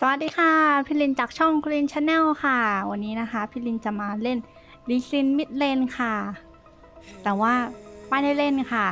สวัสดีค่ะ พี่ลินจากช่องคลินชาแนลค่ะ วันนี้นะคะ พี่ลินจะมาเล่นลีซินมิดเลนค่ะ แต่ว่าไม่ได้เล่นค่ะ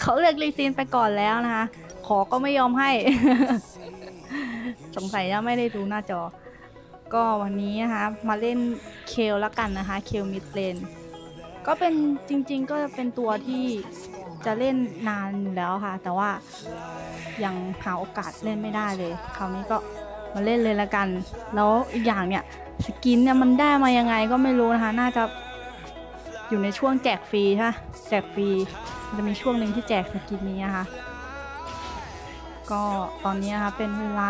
เขาเลือกลีซินไปก่อนแล้วนะคะ ขอก็ไม่ยอมให้ สงสัยจะไม่ได้ดูหน้าจอ ก็วันนี้นะคะ มาเล่นเคลแล้วกันนะคะ เคลมิดเลน ก็เป็นจริง ๆ ก็เป็นตัวที่จะเล่นนานอยู่แล้วค่ะ แต่ว่ายังหาโอกาสเล่นไม่ได้เลย คราวนี้ก็ มาเล่นเลยละกัน แล้วอีกอย่างเนี่ยสกินเนี่ยมันได้มายังไงก็ไม่รู้นะคะ น่าจะอยู่ในช่วงแจกฟรีใช่ไหมแจกฟรีมันจะมีช่วงหนึ่งที่แจกสกินนี้นะคะ ก็ตอนนี้นะคะเป็นเวลา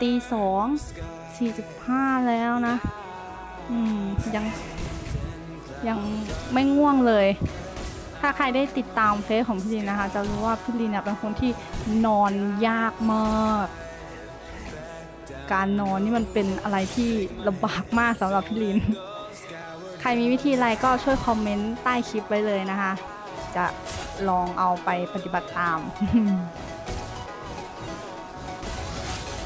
ตีสองสี่สิบห้าแล้วนะ อืมยังยังไม่ง่วงเลย ถ้าใครได้ติดตามเฟซของพี่ลินนะคะ จะรู้ว่าพี่ลินเนี่ยเป็นคนที่นอนยากมาก การนอนนี่มันเป็นอะไรที่ลำบากมากสำหรับพี่ลิน ใครมีวิธีอะไรก็ช่วยคอมเมนต์ใต้คลิปไว้เลยนะคะ จะลองเอาไปปฏิบัติตาม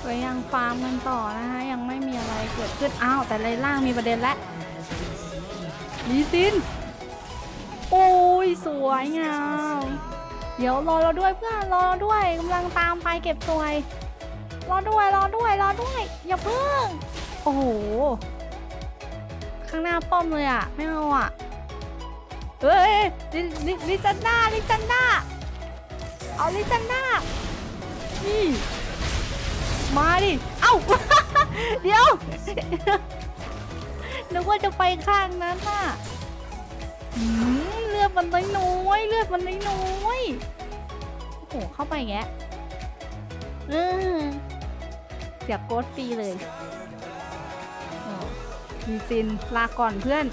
ก็ยังฟาร์มกันต่อนะคะยังไม่มีอะไรเกิดขึ้นอ้าวแต่ในล่างมีประเด็นแล้วลีซินโอ้ยสวยงามเดี๋ยวรอเราด้วยเพื่อนรอเราด้วยกำลังตามไปเก็บสวย รอด้วยรอด้วยรอด้วย อย่าเพิ่ง โอ้โห ข้างหน้าป้อมเลยอะ ไม่เอาอะ เฮ้ยลิลิลิซันดาลิซันดาเอาลิซันดานี่มาดิ เอ้า เดี๋ยว นึกว่าจะไปข้างนั้นน่ะเลือดมันน้อยเลือดมันน้อยโอ้โห เข้าไปแงะเออ เสียบโกดฟรีเลยมีซินลาก่อนเพื่อน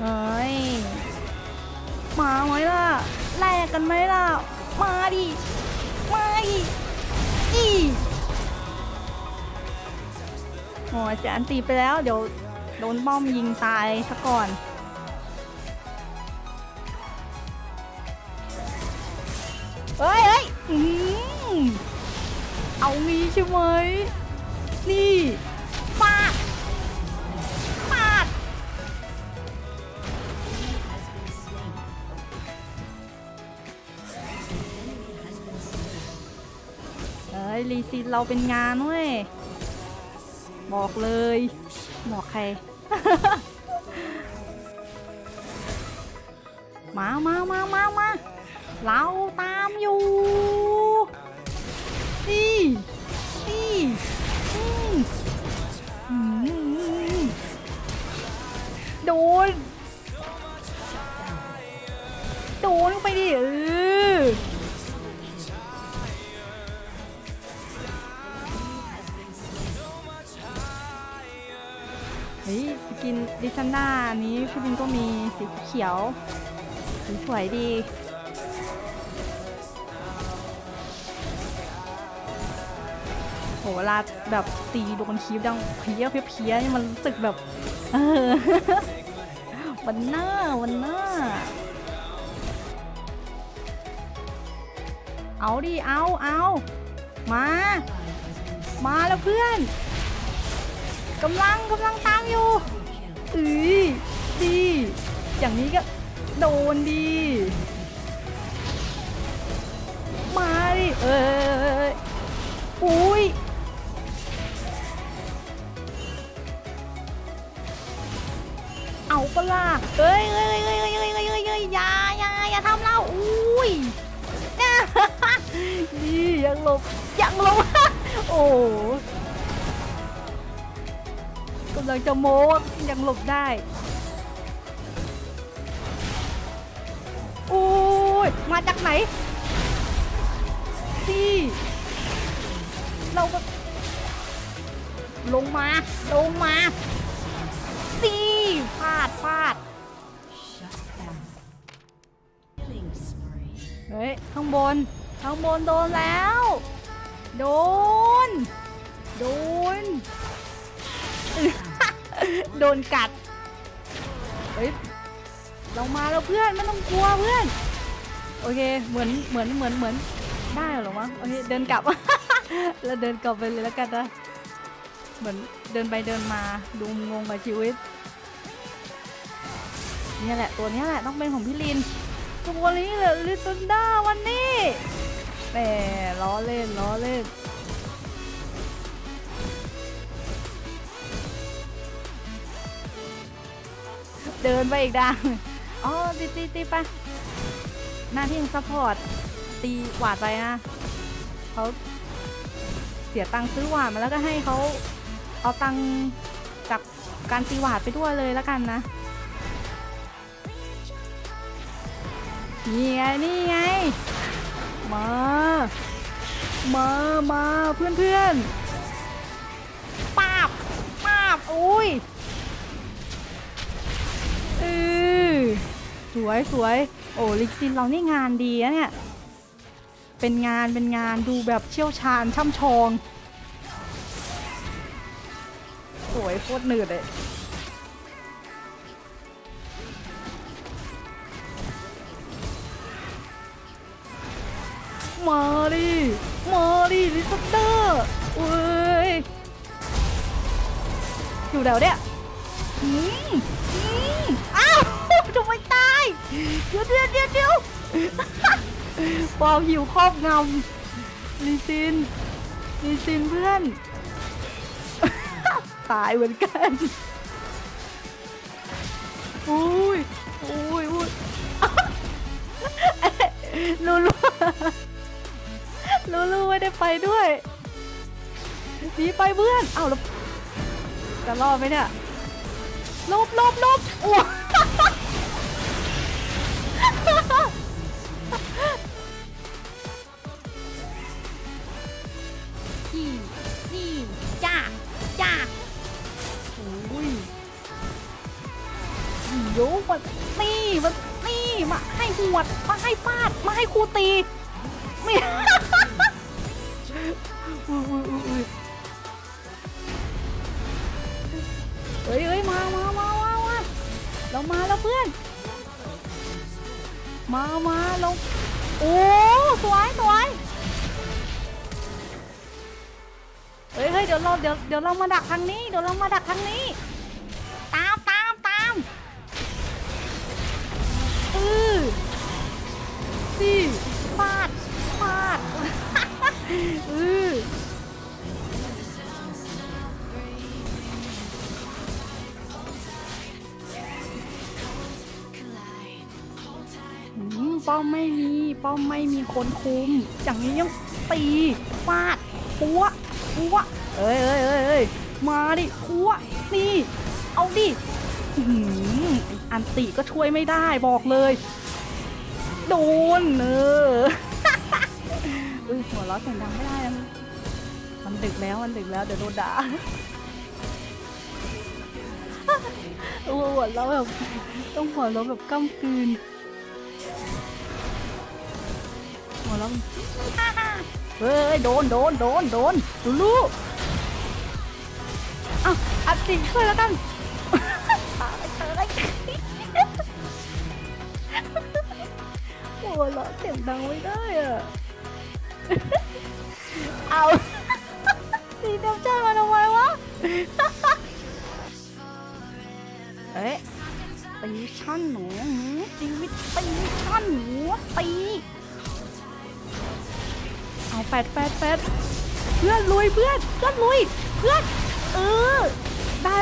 เฮ้ยมาไหมล่ะแลกกันไหมล่ะ มาดิมาดิอีโอ้ยจะอันตีไปแล้ว เดี๋ยวโดนป้อมยิงตายซะก่อน เฮ้ยเฮ้ย เอางี้ใช่ไหม นี่ปาดปาดเอ้ย รีซีนเราเป็นงานเว้ย บอกเลย บอกใคร มามามามามาเราตามอยู่ เขียวสีสวยดีโหเวลาแบบตีโดนคีบดังเพี้ยเพี้ยเพี้ยนี่มันรู้สึกแบบเออวันหน้าวันหน้า เอาดิ เอาเอามา มาแล้วเพื่อนกำลังกำลังตามอยู่อือดี อย่างนี้ก็โดนดีมาดิเอออุ้ยเอาปล่ะเอ้ยเอ้ยเอ้ยเอ้ยเอ้ยเอ้ยเอ้ยเอ้ยอย่าอย่าอย่าทำเราอุ้ยนี่ยังหลบยังหลบโอ้กำลังจะโม้ยังหลบได้ มาจากไหนที่เราก็ลงมา ลงมาสิพลาดพลาดเฮ้ย ข้างบน ข้างบนโดนแล้ว โดน โดน โดนกัด เฮ้ย เรามาแล้วเพื่อน ไม่ต้องกลัวเพื่อน โอเค เหมือน เหมือน เหมือน เหมือน ได้เหรอวะ โอเค เดินกลับ แล้วเดินกลับไปเลยแล้วกันนะ เหมือนเดินไปเดินมาดูงงกับชีวิตเนี่ยแหละตัวเนี้ยแหละต้องเป็นของพี่ลินตัวนี้แหละลิซันด้าวันนี้แหมล้อเล่นล้อเล่นเดินไปอีกดังอ๋อตีตีตีไป หน้าที่ของซัพพอร์ตตีหวาดไปนะเขาเสียตังค์ซื้อหวาดมาแล้วก็ให้เขาเอาตังค์กับการตีหวาดไปด้วยเลยแล้วกันนะนี่ไงนี่ไงมามามาเพื่อนเพื่อนๆปาบปาบอุ้ยเออสวยสวย อ้ลิกซินเรานี่งานดีนะเนี่ย เป็นงานเป็นงานดูแบบเชี่ยวชาญช่ำชองสวยโคตรหนืดเลยมาดิมาดิลิซเตอร์เว้ยอยู่เดี๋ยวเนี่ยอืมอืมอ้าวทำไม เดี๋ยวเดี๋ยวเดี๋ยวเดี๋ยวความหิวครอบงำลิซินลิซินเพื่อน ตายเหมือนกันอุ้ยอุ้ยอุ้ยลูลูลูลูไม่ได้ไปด้วยหนีไปเพื่อน เอ้าแล้วจะรอดไหมเนี่ยลบลบลบอ้ วดมาให้ฟาดมาให้ครูตีไม่อุ้ยอุ้ยอุ้ยอุ้ยเฮ้ยเฮ้ยมามามามามาเรามาแล้วเพื่อน มามาลงโอ้สวยสวยเฮ้ยเฮ้ยเดี๋ยวเราเดี๋ยวเดี๋ยวเรามาดักทางนี้เดี๋ยวเรามาดักทางนี้ ป้อมไม่มี ป้อมไม่มีคนคุม อย่างนี้ยังตีฟาดปัวปัวเอ้ยเอ้ยเอ้ยเอ้ยมาดิปัวนี่ เอาดิอืมอันติก็ช่วยไม่ได้บอกเลย โดนเออ หัวเราะเสียงดังไม่ได้นะมันดึกแล้วมันดึกแล้วเดี๋ยวโดนด่าหัวเราะแบบต้องหัวเราะแบบก้ำกืนหัวเราะเฮ้ยโดนโดนโดนโดนดูลูกอ้าวอัดติช่วยแล้วกันตายตายโอ้เราะเสียงดังไม่ได้อะ เอาตีเต็มใจมาทำไมวะ เอ๊ะตีชั่นหนูตีวิตตีชั่นหนูตีเอาแปดแปดแปดเพื่อนลุยเพื่อนเพื่อนลุยเพื่อนเออได้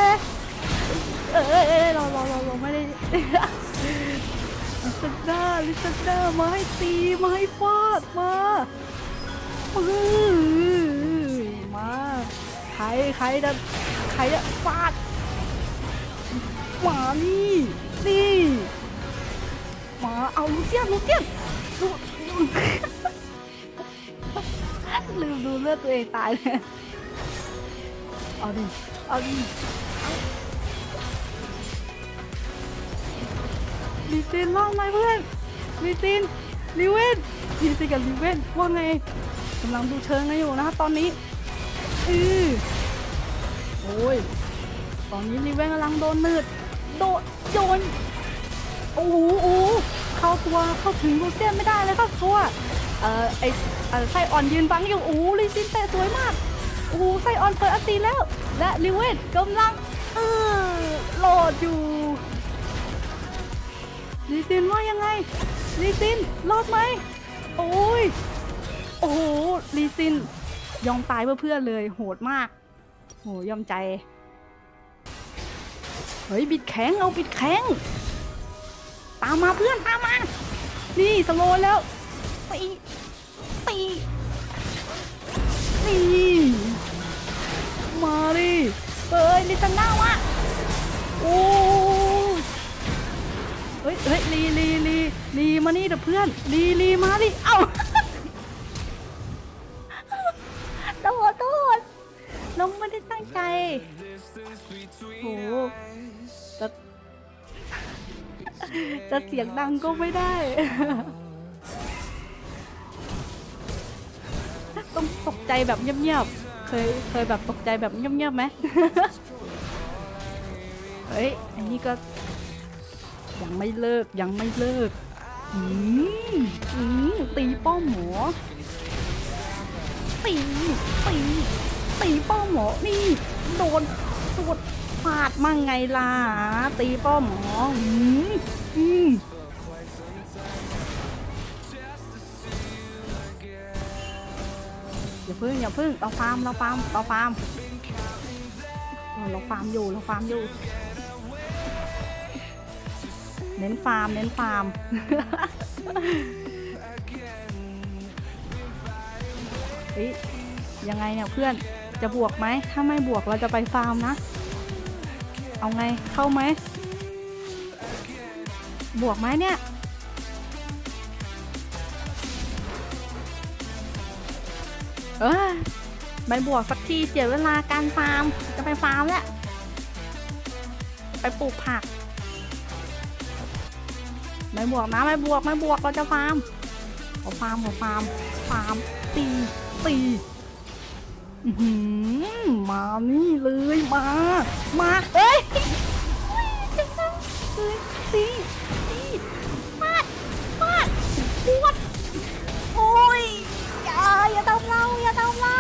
เออเออเอราเราเราเราไม่ได้ลิซาด้าลิซาด้ามาให้ตีมาให้ฟาดมา มาใครใครจะใครจะฟาดมานี่นี่มาเอาลูเซียนลูเซียนลูลืมดูเลือดตัวเองตายเลยเอาดิเอาดิลีซินว่างไหมเพื่อนลีซินลิเวนลีซินกับลิเวนว่าไง กำลังดูเชิงกันอยู่นะครับตอนนี้อือโอ้ยตอนนี้ลิเวนกำลังโดนนืดโดนโยนโอ้โหเข้าตัวเข้าถึงลูเซียนไม่ได้เลยครับตัวเอ่อไอเออไซออนยืนบังอยู่โอ้โหลิซินเตะสวยมากโอ้โหไซออนเปิดอัตีแล้ว และลิเวนกำลังเออโหลดอยู่ลิซินว่ายังไงลิซินรอดไหมโอ้ย ลิซินยอมตายเพื่อเพื่อนเลย โหดมาก โหยอมใจ เฮ้ย บิดแข็งเอาบิดแข็ง ตามมาเพื่อนตามมา นี่สโลแล้วตีตีนี่มาดิเฮ้ยลิซันน่าวะโอ้เฮ้ยเฮ้ยลีลีลีลีมานี่เด้อเพื่อนลีลีมาดิเอ้า ไม่ได้ตั้งใจโหจะจะเสียงดังก็ไม่ได้ ต้องตกใจแบบเงียบๆ เคยเคยแบบตกใจแบบเงียบๆไหมเฮ้ย อันนี้ก็ ยังไม่เลิกยังไม่เลิก อืมอืมตีป้อมหมอตีตี ตีป้อมหมอนี่โดนโดนฟาดมั่งไงล่ะตีป้อมหมออืมอืมอย่าพึ่งอย่าพึ่งเราฟาร์มเราฟาร์มเราฟาร์มเออเราฟาร์มอยู่เราฟาร์มอยู่ เน้นฟาร์มเน้นฟาร์มเฮ้ยยังไงเนี่ยเพื่อน จะบวกไหม ถ้าไม่บวกเราจะไปฟาร์มนะ เอาไงเข้าไหม บวกไหมเนี่ย เออไม่บวกสักทีเสียเวลาการฟาร์ม จะไปฟาร์มแล้ว ไปปลูกผัก ไม่บวกนะไม่บวกไม่บวกเราจะฟาร์มขอฟาร์มขอฟาร์ม ฟาร์มตีตี มานี่เลยมา มาเอ้ยเฮ้ยตีตีฟาดฟาดปวดโอ้ยอย่าอย่าทำเราอย่าทำเรา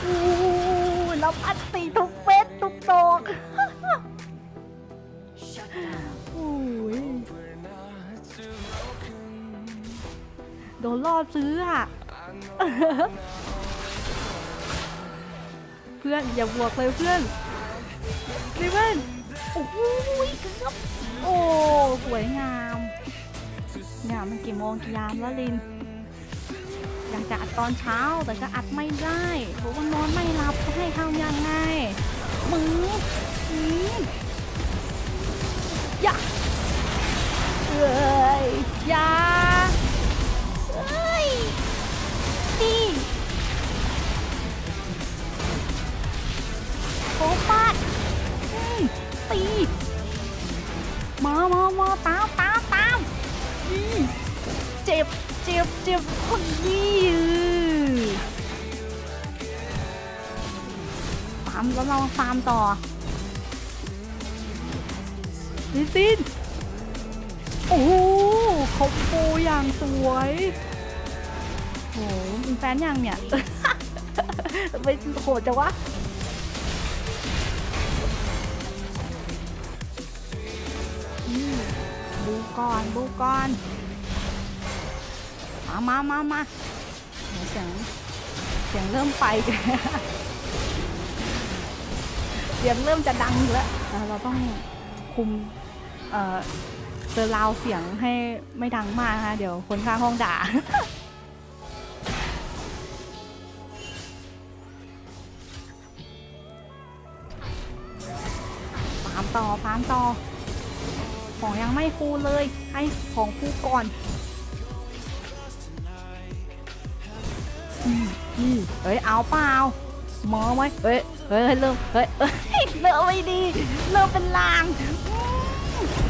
โอ้เราอัดตีทุกเม็ดทุกดอกโอ้ยโดนล่อซื้ออะ เพื่อนอย่าบวกเลยเพื่อนริเวนโอ้โหเกือบโอ้สวยงามเนี่ยมันกี่โมงกี่ยามแล้วลินอยากจะอัดตอนเช้าแต่ก็อัดไม่ได้เพราะว่านอนไม่หลับจะให้ทำยังไงมึงอือย่าเอ้ยอย่า จ็บเจ็บเจ็บคนดีฟาร์มแล้วเราฟาร์มต่อลิซินโอ้โหคอมโบอย่างสวยโอ้โหมีแฟนยังเนี่ยไปโหดจังวะอืมดูก่อนดูก่อน มามามามาเสียงเสียงเริ่มไปเสียงเริ่มจะดังแล้วอะเราต้องคุมเอ่อเซอร์ราวเสียงให้ไม่ดังมากนะคะเดี๋ยวคนข้างห้องด่าฟาร์มต่อฟาร์มต่อ ของยังไม่ฟูเลย ให้ของฟูก่อน อืมอืมเฮ้ยเอาเปล่ามองไหมเฮ้ยเฮ้ยเริ่มเฮ้ยเอ้ยเริ่มไม่ดีเริ่มเป็นลาง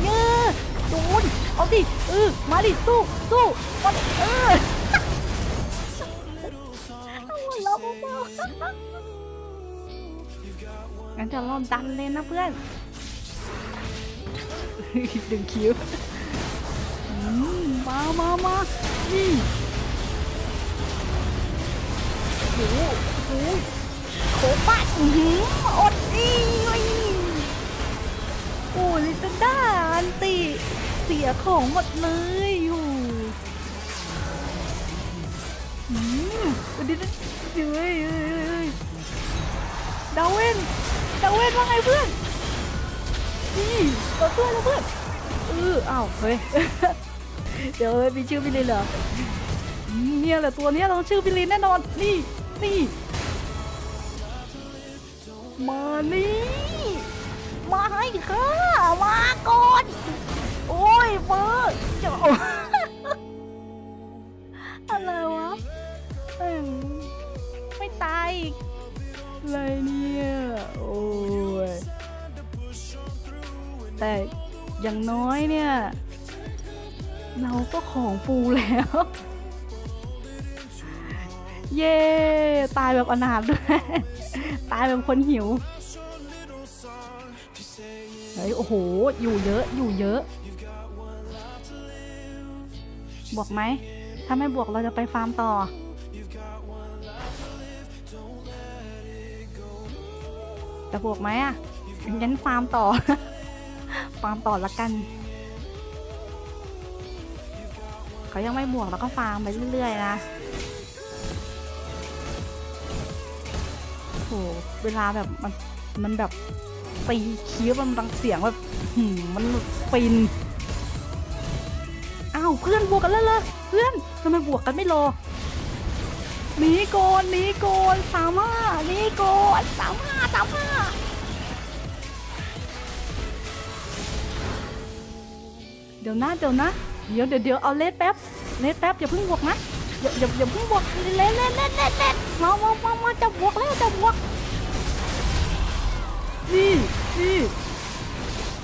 เยอะโดนเอาดิเออมาดิสู้สู้มาดิเออหัวเราะเบาๆงั้นจะรอบดันเลยนะเพื่อนดึงคิ้วมมามามานี่ หโอ้โหโคบ้าอือหืออดอีเลยโอ้ลิซาด้าอันติเสียของหมดเลยอยู่อืมเดี๋ยวเดี๋ยวเฮ้ยเดาวเวนดาวเวนว่าไงเพื่อนนี่ตัวเพื่อนแล้วเพื่อนเอออ้าวเฮ้ยเดี๋ยวเฮ้ยมีชื่อพี่ลินเหรอเนี่ยแหละตัวเนี้ยต้องชื่อพี่ลินแน่นอนนี่ นี่ มานี่ มาให้ค่ะมาก่อน โอ้ยเบิร์ดจะออะไรวะไม่ตายอีกอะไรเนี่ย โอ้ย แต่อย่างน้อยเนี่ย เราก็ของฟูแล้ว เย้ตายแบบอนาถด้วยตายแบบคนหิวเฮ้ยโอ้โห อยู่เยอะอยู่เยอะ บวกไหม ถ้าไม่บวกเราจะไปฟาร์มต่อ จะบวกไหมอะงั้นฟาร์มต่อ ฟาร์มต่อละกันเขายังไม่บวกแล้วก็ฟาร์มไปเรื่อยๆนะ หเวลาแบบมันมันแบบตีคีบมันดังเสียงแบบหืมมันฟินอ้าวเพื่อนบวกกันแล้วเหรอเพื่อนทำไมบวกกันไม่รอหนีโกนหนีโกนสามห้าหนีโกนสามห้าสามห้าเดี๋ยวนะเดี๋ยวนะเดี๋ยวเดี๋ยวเดี๋ยวเอาเลสแป๊บเลสแป๊บอย่าเพิ่งบวกนะ อย่าอย่าอย่าเพิ่งบวกเลสเลสเลสเลสเลสมามามามาจะบวกแล้วจะบวกนี่นี่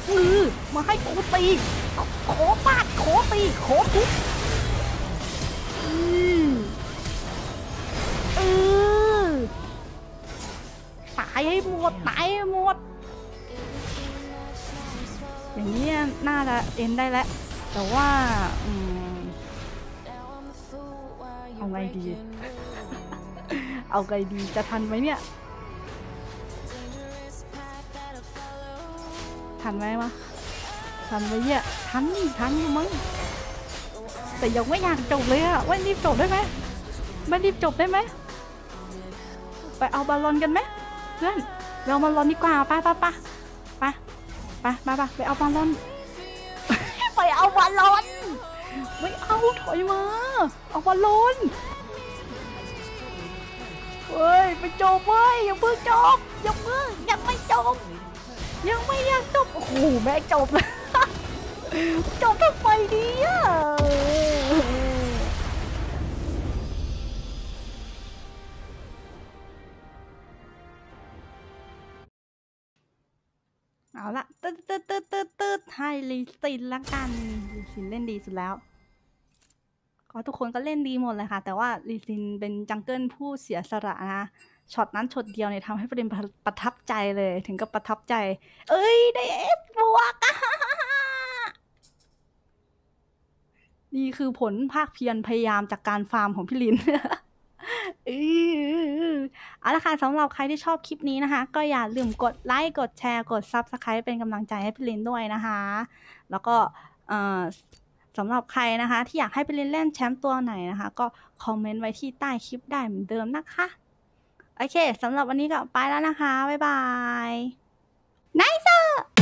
มือมาให้กูตีโขปาดโขตีโขทุบอืมเออตายให้หมดตายให้หมดอย่างนี้น่าจะเอ็นได้แล้วแต่ว่าอืม เอาไงดี เอาไงดีจะทันไหมเนี่ย ทันไหมวะทันไหมเนี่ยทันทันอยู่มั้งแต่ยังไม่อยากจบเลยอะไม่รีบจบได้ไหมไม่รีบจบได้ไหมไปเอาบอลลอนกันไหมเพื่อนเราบอลลอนดีกว่าไปไปไปไปไปไปไปเอาบอลลอน ไปเอาบอลลอน ไม่เอาถอยมา เอาบอลลอนเฮ้ยไปจบเว้ยอย่าเพิ่งจบอย่าเพิ่งยังไม่จบ ยังไม่อยากจบโอ้โหแม่จบเลยจบทำไมดีอะเอาละตึ๊ดตึ๊ดตึ๊ดตึ๊ดตึ๊ดให้ลีซินละกันลีซินเล่นดีสุดแล้ว ก็ทุกคนก็เล่นดีหมดเลยค่ะ แต่ว่าลีซินเป็นจังเกิลผู้เสียสละนะช็อตนั้นช็อตเดียวเนี่ยทำให้ประเด็นประทับใจเลยถึงกับประทับใจ เอ้ย ได้เอฟบวกอะนี่คือผลภาคเพียรพยายามจากการฟาร์มของพี่ลินเอาละค่ะสำหรับใครที่ชอบคลิปนี้นะคะ ก็อย่าลืมกดไลค์กดแชร์กด Subscribe เป็นกำลังใจให้พี่ลินด้วยนะคะ แล้วก็เออ สำหรับใครนะคะ ที่อยากให้ไปเล่นเล่นแชมป์ตัวไหนนะคะ ก็คอมเมนต์ไว้ที่ใต้คลิปได้เหมือนเดิมนะคะ โอเคสำหรับวันนี้ก็ไปแล้วนะคะ บ๊ายบายไนเซอร์